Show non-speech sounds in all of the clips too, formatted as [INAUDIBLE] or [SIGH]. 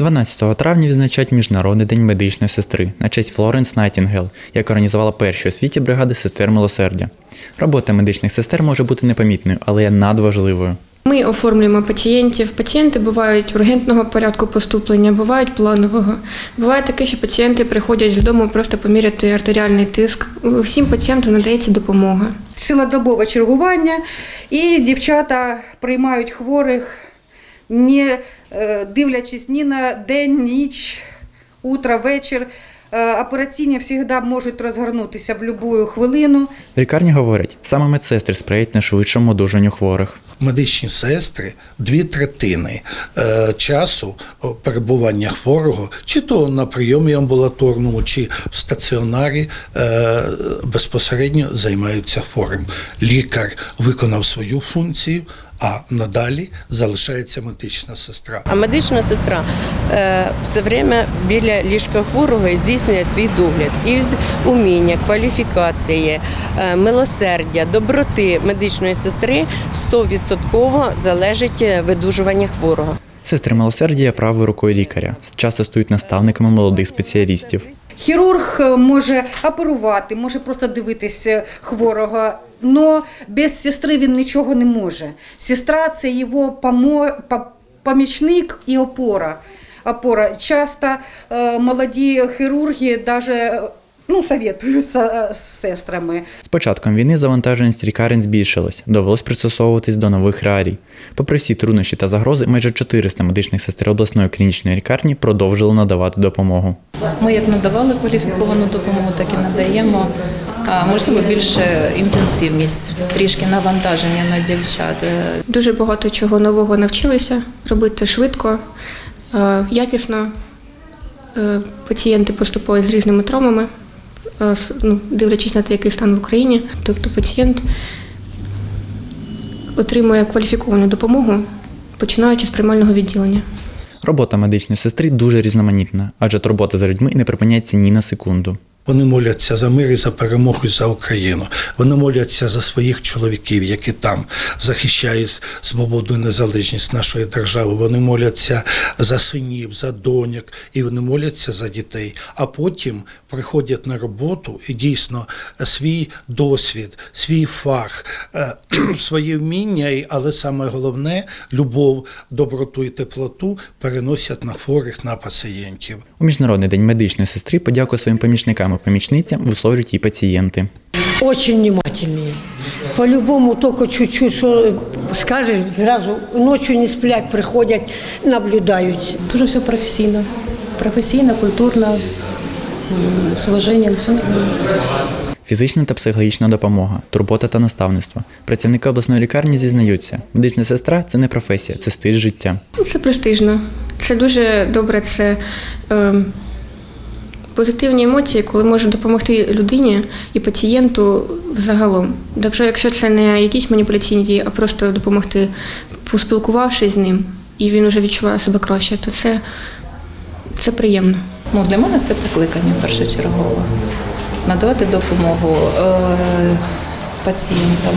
– 12 травня відзначають Міжнародний день медичної сестри на честь Флоренс Найтінгел, яка організувала перші у світі бригади сестер милосердя. Робота медичних сестер може бути непомітною, але є надважливою. Ми оформлюємо пацієнтів. Пацієнти бувають ургентного порядку поступлення, бувають планового. Буває таке, що пацієнти приходять з дому просто поміряти артеріальний тиск. Всім пацієнтам надається допомога. цілодобове чергування, і дівчата приймають хворих, не е, дивлячись ні на день, ніч, утро, вечір. Е, Операційні завжди можуть розгорнутися в будь-яку хвилину. В лікарні говорять, саме медсестри сприяють найшвидшому одужанню хворих. медичні сестри дві третини е, часу перебування хворого, чи то на прийомі амбулаторному, чи в стаціонарі е, безпосередньо займаються хворим. Лікар виконав свою функцію. А надалі залишається медична сестра. А медична сестра е, все время біля ліжка хворого здійснює свій догляд. І уміння, кваліфікації, е, милосердя, доброти медичної сестри 100% залежить е, видужування хворого. Сестри милосердя є правою рукою лікаря, часто стають наставниками молодих спеціалістів. Хірург е, може оперувати, може просто дивитися хворого. Але без сестри він нічого не може. Сестра це його помо... помічник і опора. опора. Часто е, молоді хірурги навіть ну, советуються е, з сестрами. З початком війни завантаженість лікарень збільшилась, довелось пристосовуватись до нових реалій. Попри всі труднощі та загрози, майже 400 медичних сестер обласної клінічної лікарні продовжили надавати допомогу. Ми як надавали кваліфіковану допомогу, так і надаємо. Можливо, більше інтенсивність, трішки навантаження на дівчат. Дуже багато чого нового навчилися робити швидко, е, якісно. Е, Пацієнти поступають з різними травмами, е, ну, дивлячись на те, який стан в Україні. Тобто пацієнт отримує кваліфіковану допомогу, починаючи з приймального відділення. Робота медичної сестри дуже різноманітна, адже турбота за людьми не припиняється ні на секунду. Вони моляться за мир і за перемогу і за Україну. Вони моляться за своїх чоловіків, які там захищають свободу і незалежність нашої держави. Вони моляться за синів, за доньок, і вони моляться за дітей. А потім приходять на роботу і дійсно свій досвід, свій фах, е, [CLEARS THROAT] своє вміння, але саме головне любов, доброту і теплоту переносять на хворих, на пацієнтів. У Міжнародний день медичної сестри подяку своїм помічникам і помічницям висловлюють і пацієнти. Очень внимательные. По-любому только чуть-чуть, что скажешь, сразу ночью не сплять, приходять, наблюдають. Дуже все професійно, професійно, культурно, з уваженням, все нормально. Фізична та психологічна допомога, турбота та наставництво. Працівники обласної лікарні зізнаються, медична сестра це не професія, це стиль життя. Це престижно. Це дуже добре. Це е, позитивні емоції, коли може допомогти людині і пацієнту взагалом. Так що, якщо це не якісь маніпуляційні дії, а просто допомогти, поспілкувавшись з ним, і він вже відчуває себе краще, то це, це приємно. Ну, для мене це покликання першочергове. Надавати допомогу е, пацієнтам,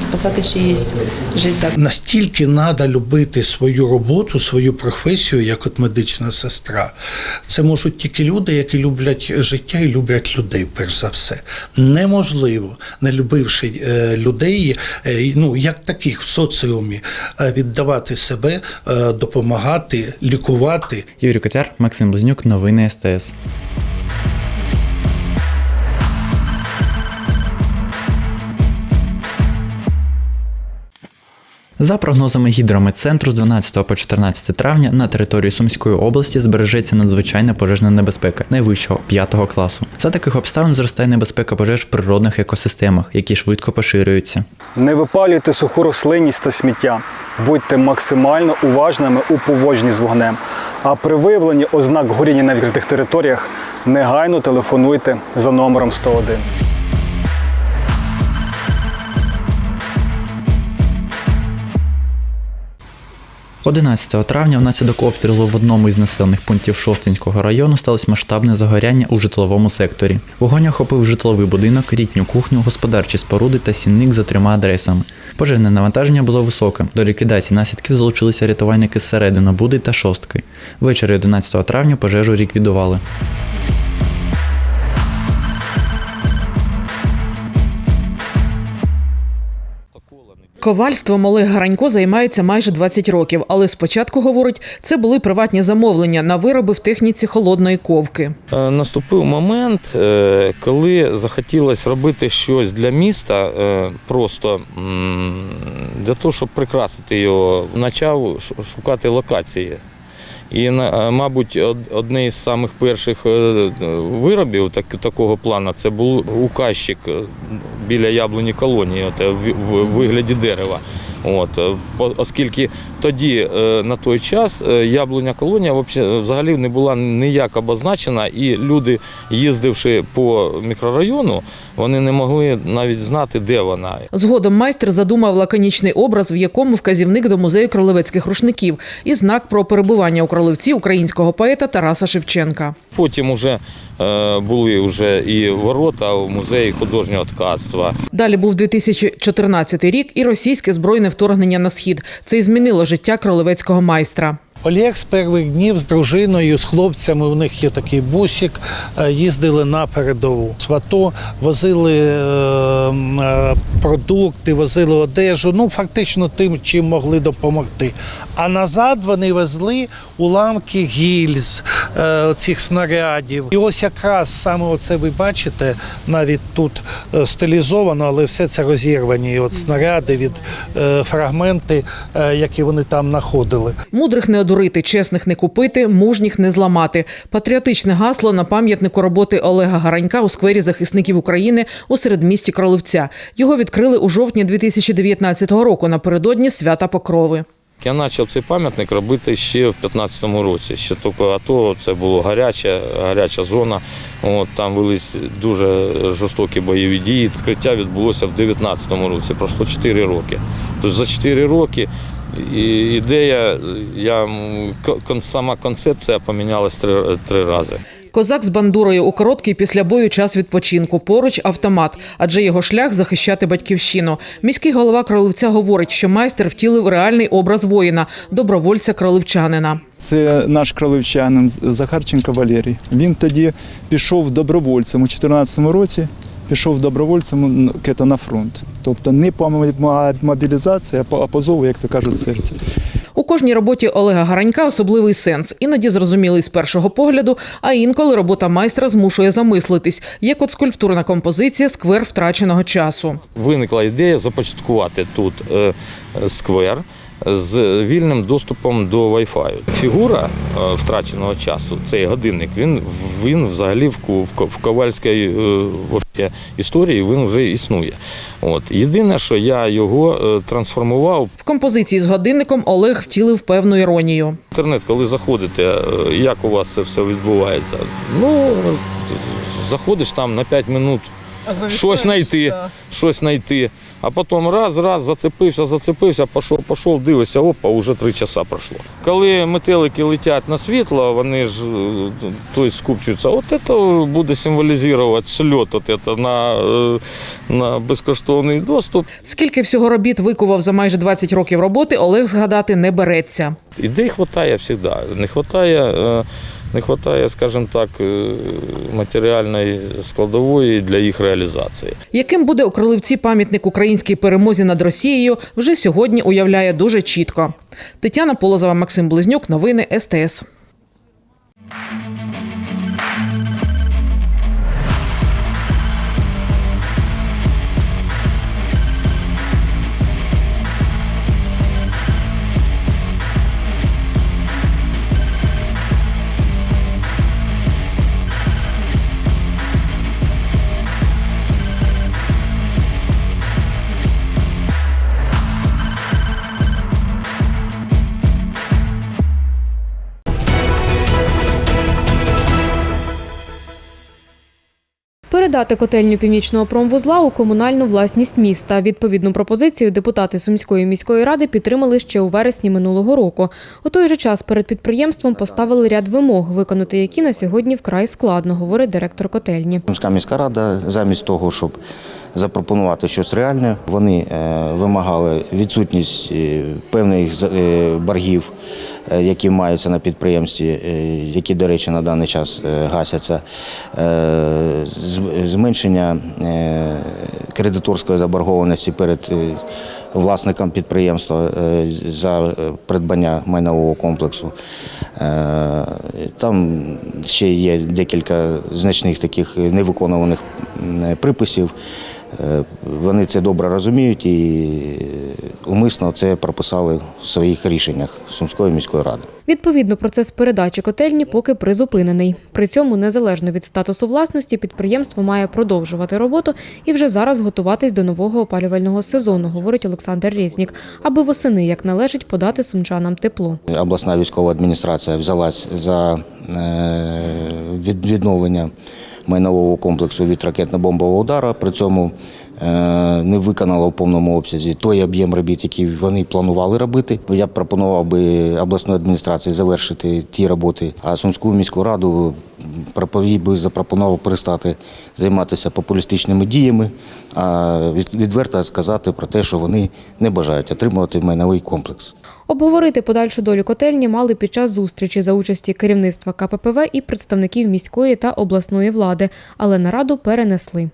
спасати чиєсь життя. Настільки треба любити свою роботу, свою професію, як от медична сестра. Це можуть тільки люди, які люблять життя і люблять людей, перш за все. Неможливо, не любивши е, людей, е, ну як таких в соціумі, е, віддавати себе, допомагати, лікувати. Юрій Котяр, Максим Близнюк, новини СТС. За прогнозами гідрометцентру, з 12 по 14 травня на території Сумської області збережеться надзвичайна пожежна небезпека найвищого 5 класу. За таких обставин зростає небезпека пожеж в природних екосистемах, які швидко поширюються. Не випалюйте суху рослинність та сміття. Будьте максимально уважними у поводженні з вогнем. А при виявленні ознак горіння на відкритих територіях негайно телефонуйте за номером 101. 11 травня внаслідок обстрілу в одному із населених пунктів Шостинського району сталося масштабне загоряння у житловому секторі. Вогонь охопив житловий будинок, літню кухню, господарчі споруди та сінник за трьома адресами. Пожежне навантаження було високе. До ліквідації наслідків залучилися рятувальники з середини Буди та Шостки. Ввечері 11 травня пожежу ліквідували. Ковальством Олег Гаранько займається майже 20 років, але спочатку говорить, це були приватні замовлення на вироби в техніці холодної ковки. Е, Наступив момент, е, коли захотілося робити щось для міста, е, просто для того, щоб прикрасити його, почав шукати локації. І, мабуть, одне із самих перших виробів так, такого плану це був указчик біля яблуні колонії, от, е, в, в вигляді дерева. От, е, оскільки тоді, е, на той час, яблуня колонія взагалі не була ніяк обозначена, і люди, їздивши по мікрорайону, вони не могли навіть знати, де вона. Згодом майстер задумав лаконічний образ, в якому вказівник до музею кролевецьких рушників і знак про перебування у кролевці українського поета Тараса Шевченка. Потім вже е, були вже і ворота в музеї художнього ткацтва. Далі був 2014 рік і російське збройне вторгнення на схід. Це й змінило життя кролевецького майстра. Олег з перших днів з дружиною, з хлопцями, у них є такий бусик, е, їздили на передову. В АТО возили е, е, продукти, возили одежу, ну фактично тим, чим могли допомогти. А назад вони везли уламки гільз цих снарядів. І ось якраз саме оце ви бачите, навіть тут стилізовано, але все це розірвані от снаряди від фрагменти, які вони там знаходили. Мудрих не одурити, чесних не купити, мужніх не зламати. Патріотичне гасло на пам'ятнику роботи Олега Гаранька у сквері захисників України у середмісті Кролевця. Його відкрили у жовтні 2019 року напередодні свята Покрови. Я почав цей пам'ятник робити ще в 15-му році. Ще тільки АТО це була гаряча, гаряча зона. От, там велись дуже жорстокі бойові дії. Відкриття відбулося в 19-му році, пройшло 4 роки. Тобто за 4 роки і ідея, я, сама концепція помінялась три, три рази. Козак з бандурою у короткий після бою час відпочинку. Поруч автомат, адже його шлях захищати батьківщину. Міський голова Кролевця говорить, що майстер втілив реальний образ воїна, добровольця кролевчанина. Це наш кролевчанин Захарченко Валерій. Він тоді пішов добровольцем у 2014 році. Пішов добровольцем кето на фронт. Тобто не по мобілізації, а по, а по зову, як то кажуть, серця. У кожній роботі Олега Гаранька особливий сенс, іноді зрозумілий з першого погляду, а інколи робота майстра змушує замислитись, як от скульптурна композиція сквер втраченого часу. Виникла ідея започаткувати тут е, сквер з вільним доступом до Wi-Fi. Фігура е, втраченого часу, цей годинник, він, він взагалі в, ковальській е, історії він вже існує. От. Єдине, що я його е, трансформував В композиції з годинником Олег втілив певну іронію. інтернет, коли заходите, як у вас це все відбувається? Ну, заходиш там на 5 минут, щось знайти, щось знайти. А потім раз, раз, зацепився, зацепився, пішов, пішов, дивишся, опа, вже три часа пройшло. Коли метелики летять на світло, вони ж е, тобто, скупчуються, от це буде символізувати сльот от це на, е, на безкоштовний доступ. Скільки всього робіт викував за майже 20 років роботи, Олег згадати не береться. Ідей вистачає завжди. Не вистачає, е, не вистачає, скажімо так, е, матеріальної складової для їх реалізації. Яким буде у Кролевці пам'ятник українській перемозі над Росією, вже сьогодні уявляє дуже чітко. Тетяна Полозова, Максим Близнюк, новини СТС. Передати котельню північного промвузла у комунальну власність міста. Відповідну пропозицію депутати Сумської міської ради підтримали ще у вересні минулого року. У той же час перед підприємством поставили ряд вимог, виконати які на сьогодні вкрай складно, говорить директор котельні. Сумська міська рада замість того, щоб запропонувати щось реальне, вони е, вимагали відсутність е, певних е, боргів, які маються на підприємстві, е, які, до речі, на даний час е, гасяться, е, зменшення е, кредиторської заборгованості перед е, власникам підприємства е, за е, придбання майнового комплексу. Е, Там ще є декілька значних таких невиконуваних приписів. Е, Вони це добре розуміють і умисно це прописали в своїх рішеннях Сумської міської ради. Відповідно, процес передачі котельні поки призупинений. При цьому, незалежно від статусу власності, підприємство має продовжувати роботу і вже зараз готуватись до нового опалювального сезону, говорить Олександр Резнік, аби восени, як належить, подати сумчанам тепло. Обласна військова адміністрація взялась за е, відновлення майнового комплексу від ракетно-бомбового удару. При цьому не виконала в повному обсязі той об'єм робіт, який вони планували робити. Я б пропонував би обласної адміністрації завершити ті роботи, а Сумську міську раду проповій би запропонував перестати займатися популістичними діями, а відверто сказати про те, що вони не бажають отримувати майновий комплекс. Обговорити подальшу долю котельні мали під час зустрічі за участі керівництва КППВ і представників міської та обласної влади, але нараду перенесли.